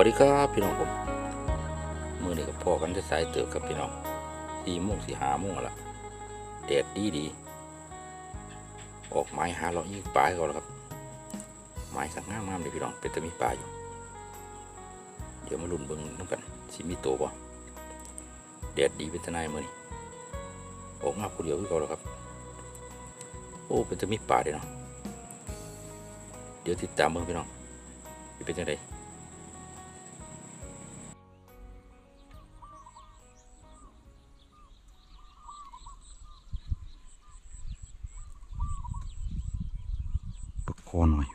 วัสดีครับพี่น้องผมมือนี้กับพ่อกันจะสายเติบกับพี่น้องสี่โมงสี่หาโมงละแดดดีดี ออกไม้หาเรายิงปลาเขาแล้วครับ ไม้สักงามงามเลยพี่น้องเป็นตะมีปลาอยู่ เดี๋ยวมาลุ้นเบิ่งน้ำกันสิมีโตบ่แดดดีเป็นทนายมือนี้ออกมาคนเดียวคือเขาแล้วครับ โอ้เป็นตะมีปลาเด้เนาะเดี๋ยวติดตามเบิ่งพี่น้องเป็นจังได คอหน่อย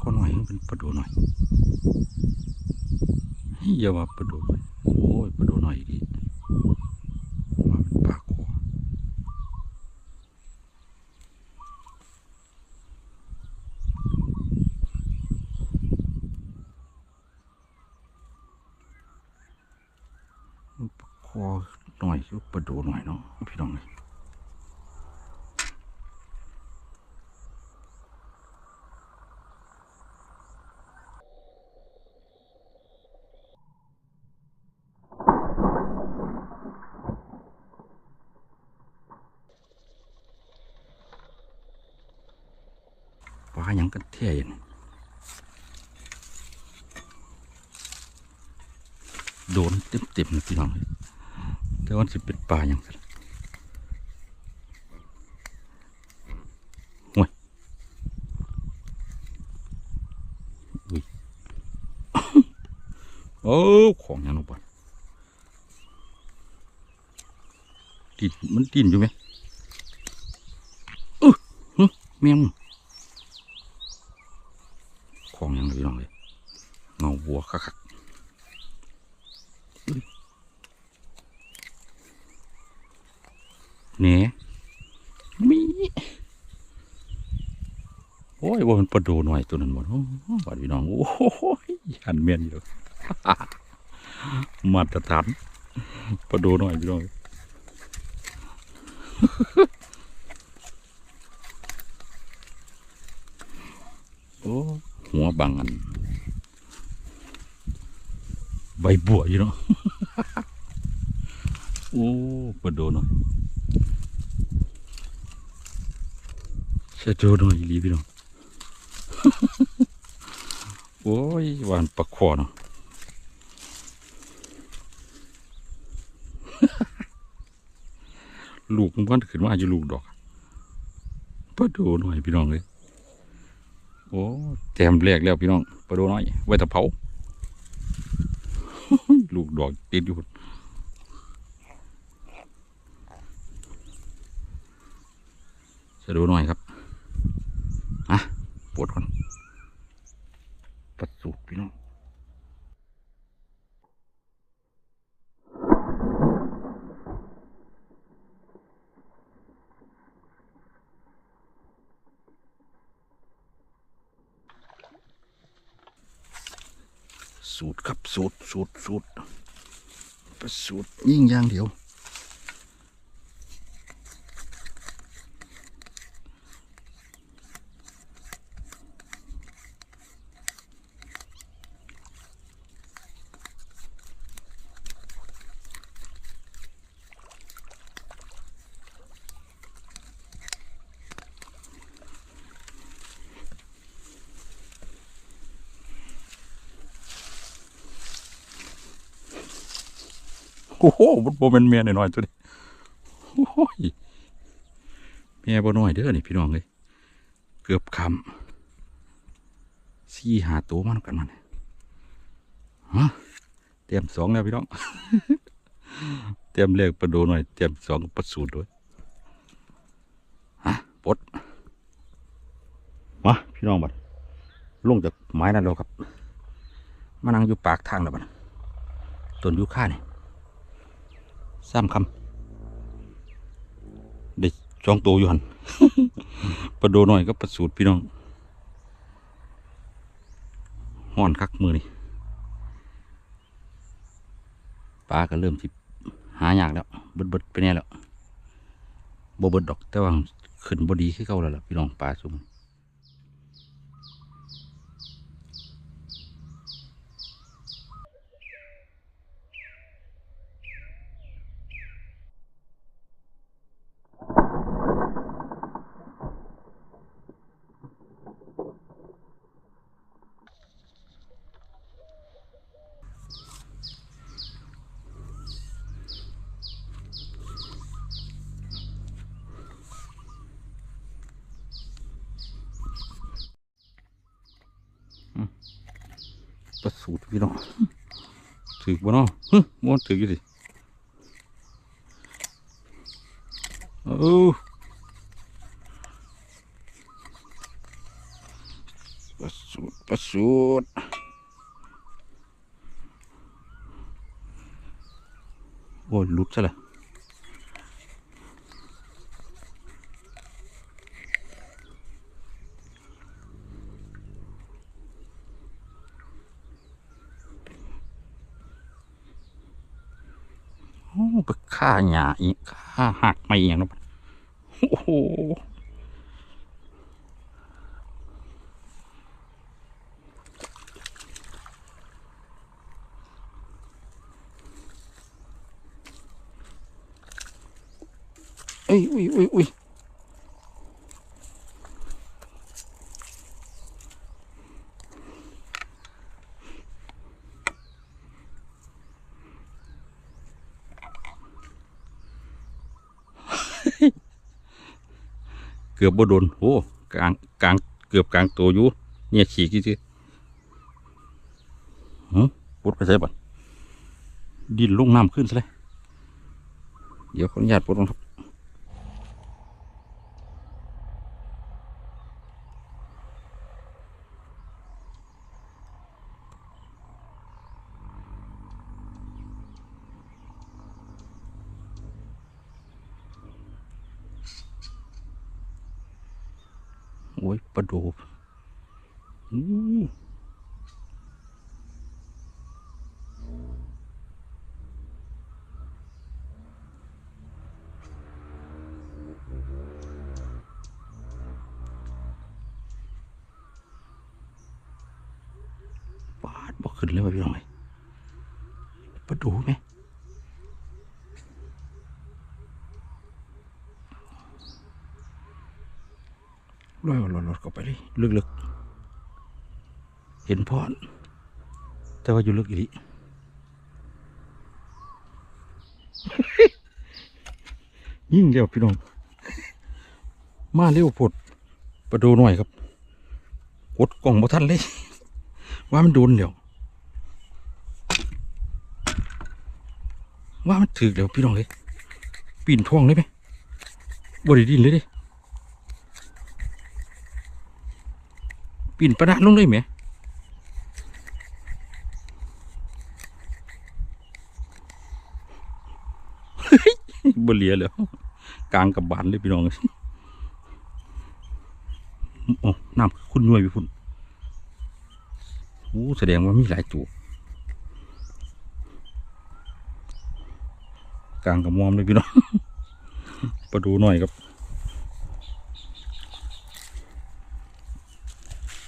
คอหน่อยมันเป็นปลาดูหน่อยอย่าว่าปลาดูโอ้ยปลาดูหน่อยดีว่าเป็นปลาคอคอหน่อยคือปลาดูหน่อยเนาะพี่น้องเลย ปลายังกันเท่ยนโดนเต็มเต็มนะพี่น้องแต่ว่าสิเป็นปลาหยังกันห่วยอุ้ยโอ้ของยังลงไปติดมันตินอยู่ไหมเออหึแมง องอย่างไรพี่น้องเลยเงาวัวคักเนี่ยมีโอ้ยว่ามันประดูหน่อยตัวนั้นหมดโอ้โหบาดพี่น้อง โอ้โหยันเมียนอยู่มาตรฐานประดูหน่อยพี่น้อง โอ้ หัวบังอัน ใบบัวอยู่เนาะ โอ้ปลาโดนหน่อยเชะโดหน่อยอีหลีพี่น้อง โอ้ยหวานปลาคอเนาะลูกมันขึ้นมาอยู่ลูกดอกปลาโดหน่อยพี่น้องเลย โอ้แจมแรกแล้วพี่น้องปลาดูน้อย ไว้ตะเผาลูกดอกติดอยู่จะดูหน่อยครับอะปวดก่อนปัดสูตรพี่น้อง สูตรครับสูตรสูตรสูตรสูตรยิ่งอย่างเดียว โอ้โหมันโบเป็นเมียหน่อยๆตัวนี้โอ้โหยเมียบ่น้อยเด้อนี่พี่น้องเลยเกือบคำสี่หาตัวมันกันมันฮะเตรียมสองแล้วพี่น้อง เตรียมเลขประโดหน่อย เตรียมสองประสูตรด้วยฮะปดมาพี่น้องบัดลงจากไม้นั่นแล้วครับ มานั่งอยู่ปากทางแล้วบัดต้นยูคานี่ สามคำได้จองตัวอยู่หันประโดหน่อยก็ประสูตรพี่น้องห่อนคักมือนี่ปลาก็เริ่มสิหายากแล้วเบิดเบิดๆไปแน่แล้วบ่เบิดดอกแต่ว่าขึ้นบ่ดีขึ้นเก่าแล้วล่ะพี่น้องปลาซุม ประสูตรพี่น้องถือบ่เนาะฮึมันถืออยู่ดิเออประสูตรประสูตรโอ้ยหลุดซะละโอ้ ข่าหยาอีกฆ่าหักไม่อย่างนั้นโอ้โหเอ้ยอุ้ยอุ้ยอุ้ย เกือบบ่โดนโอ้กลางกลางเกือบกลางตัวอยู่เนี่ยฉีกที่สิหืมปุดไปใส่บ่ดินลงน้ำขึ้นซะเลยเดี๋ยวขออนุญาตปุดลงครับ โอ้ยปลาดูปาดบ่ขึ้นเลยว่ะพี่น้องไอ้ยปลาดูไหม ลอยลอยลอยเข้าไปเลยลึกๆ เห็นพอดแต่ว่าอยู่ลึกอีหลียิ่งเร็วพี่น้อง มาเร็วปดประดูหน่อยครับกดกล่องบ่ทันเลย ว่ามันโดนเดี๋ยว ว่ามันถือเดี๋ยวพี่น้องเลยปีนท้องเลยไหมบริดินเลยดิ ปีนประดาลงเลยไหมบเลียแล้วกลางกับบานเลยพี่น้องโอ้น้ำคุณย่วยพี่พุ่นโอ้แสดงว่ามีหลายตัวกลางกับมอมเลยพี่น้องมาดูหน่อยครับ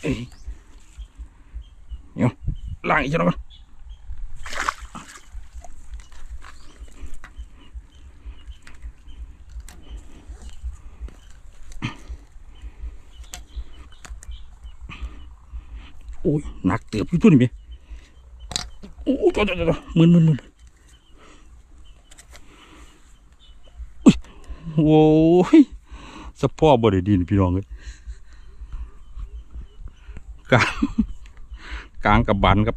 เอ้ยเดี๋ยวล้างอีกแล้วกันโอ้ยหนักเตือบอยู่ตัวนี้ไหมโอ้ยจอดจอดจอดมึนมึนมึนโอ้ยสะพ่อบริดินพี่น้องเลย กลางกลางกับบันครับ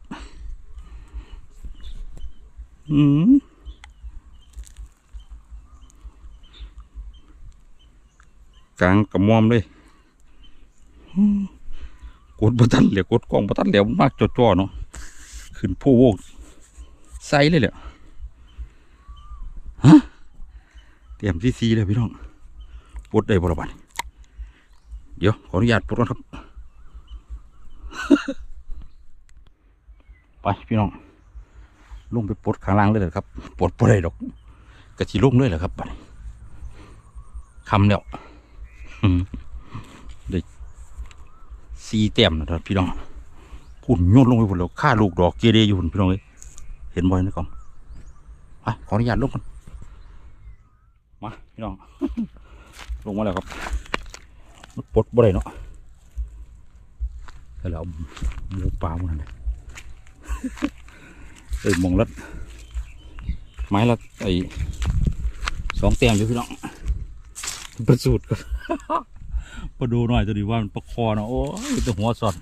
อืมกลางกับมอมเลยกดบตันเหลียวกดกล้องบตันเหลียวมากจ่อๆเนาะขึ้นผู้โวกใส่เลยแหละฮะเตรียมซีซีเลยพี่น้องปลดได้บระบาดเดี๋ยวขออนุญาตปลดก่อนครับ ไปพี่น้องลงไปปลดข้างล่างเลยเหรอครับปลดปลดได้ดอกกระชีลงเลยเหรอครับบัดนี้คำแล้วอืมสีเต็มนะครับพี่น้องพุ่นโยนลงไปหมดแล้วฆ่าลูกดอกเกเรอยู่พุ่นพี่น้องเอ้ยเห็นบ่อยนะกองไปขออนุญาตลงกันมาพี่น้องลงมาแล้วครับปลดบ่ได้เนาะแล้วหมูปลามันนั่นเลย เอ้ยมองลัดไม้ละไอ้สองแต้มอยู่พี่น้องประสูตรกันมาดูหน่อยตัวนี้ว่ามันประคอเนาะโอ้ยตัวหัวสด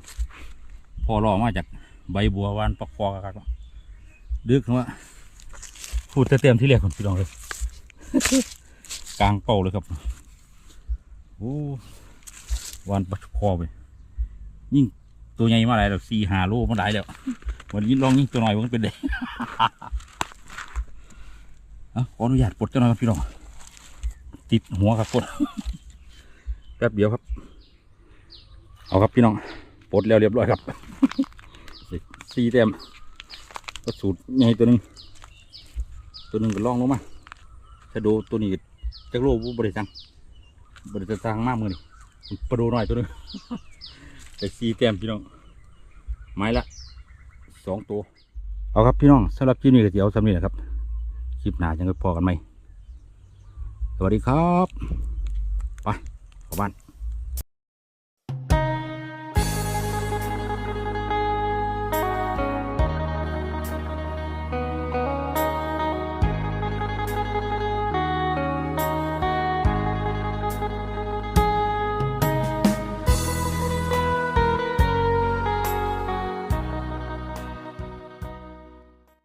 พอรอมาจากใบบัววานปักคอกันดึกว่าพูดแต่เต็มที่เรียกคนพี่น้องเลยกลางเป้าเลยครับโอ้วานปักคอไปยิ่งตัวใหญ่มาหลายแล้วสี่ห้าโลมาหลายแล้ว วันนี้ลองยิงตัวหน่อยมันเป็นเด็กขออนุญาตปลดเจ้าหน่อยครับพี่น้องติดหัวครับปลดแป๊บเดียวครับ เอาครับพี่น้องปลดแล้วเรียบร้อยครับสี่เต็มก็สูตรใหญ่ตัวหนึงตัวหนึงก็ล่องลงมาถ้าดูตัวนี้จักโลบุบริจังบริจังมากมือนี่ปลาดูหน่อยตัวนึงแต่สี่เต็มพี่น้องไม้ละ สองตัว เอาครับพี่น้องสำหรับคลิปนี้ก็เดี๋ยวสำนี้นะครับ คลิปหน้าจะไปพอกันไหม สวัสดีครับ ไปขอบ้าน